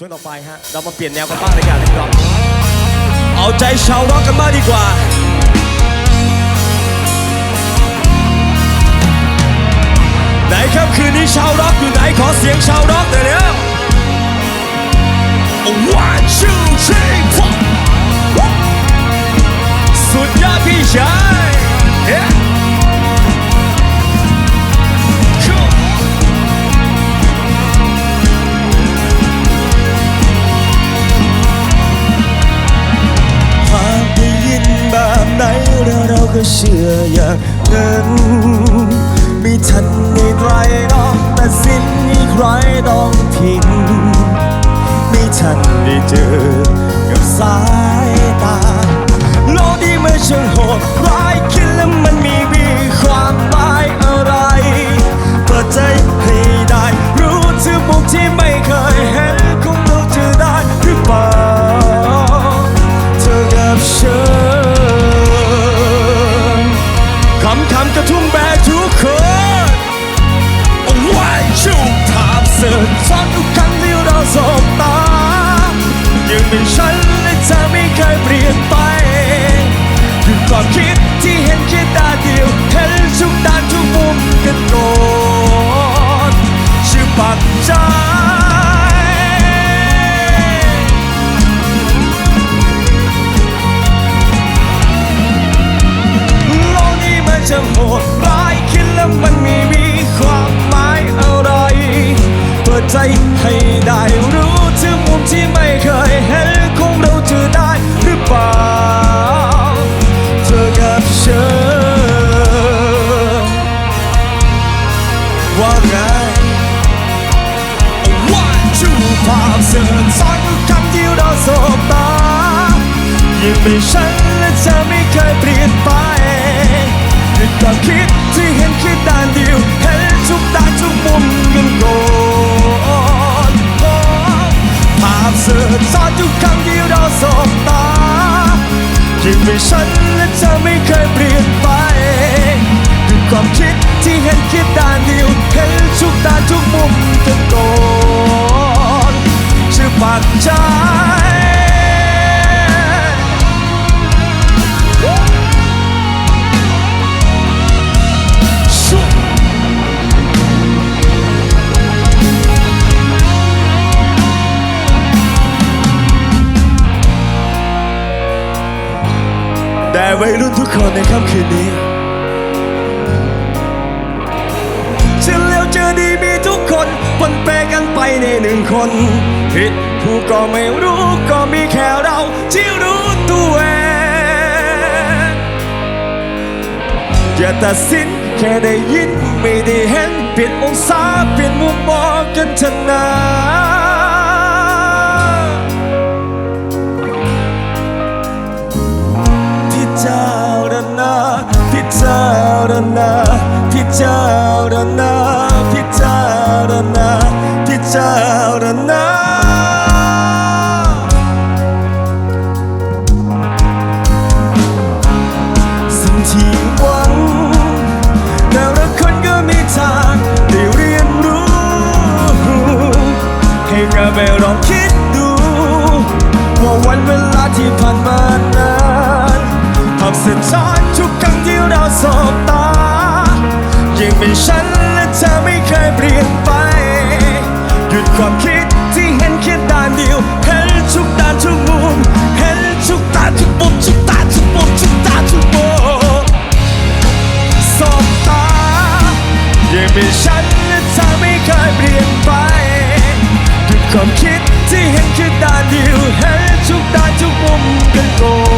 ช่วงต่อไปฮะ เรามาเปลี่ยนแนวกันบ้างเลยกันเล่นร็อกเอาใจชาวร็อกกันมากดีกว่าไหนครับคืนนี้ชาวร็อกอยู่ไหนขอเสียงชาวร็อกหน่อย เชื่ออย่างนั้นไม่ทันได้ไตรตรองแต่สิ้นมีใครต้องพิงไม่ทันได้เจอ เป็นฉันและเธอไม่เคยเปลี่ยนไปคือความคิดที่เห็นแค่ตาเดียวเห็นทุกด้านทุกมุมกันก่อนชื่อปักใจโลกนี้มันจะโหด ใจให้ได้รู้ถึงมุมที่ไม่เคยเห็นคงเราจะได้หรือเปล่าเธอกับฉันว่าไง One two ภาพเสื่อมซ้อนทุกคำที่เราสบตายังเป็นฉันและเธอไม่เคยเปลี่ยนไปด้วยความคิดที่เห็นแค่ด้านเดียวเห็นทุกด้านทุกมุมกันโก ยังเป็นฉันและเธอไม่เคยเปลี่ยนไป วัยรุ่นทุกคนในค่ำคืนนี้จะเลวเจอดีมีทุกคนปนเปกันไปในหนึ่งคน ผิดผู้ก็ไม่รู้ก็มีแค่เราที่รู้ตัวเองอย่าตัดสินแค่ได้ยินไม่ได้เห็นเปลี่ยนองศาเปลี่ยนมุมมองกันเถอะนะารณาพิจารณาพิจารณาพิจารณาสิ่งที่หวังแต่ละคนก็มีทางได้เรียนรู้ ให้กลับไปลองคิดดู ว่าวันเวลาที่ผ่านมานานภาพเส้นทางทุกครั้ง ที่เราสบตา ยังเป็นฉันและเธอไม่เคยเปลี่ยนไป หยุดความคิดที่เห็นคิด้านเดียว เห็นทุกด้านทุกมุม เห็นทุกตาทุกปุ่มทุกตาทุกปุ่มทุกตาทุกมุมสบตา ยังเป็นฉันและเธอไม่เคยเปลี่ยนไป หยุดความคิดที่เห็นคิด้านเดียว เห็นทุกด้านทุกมุมกันโกล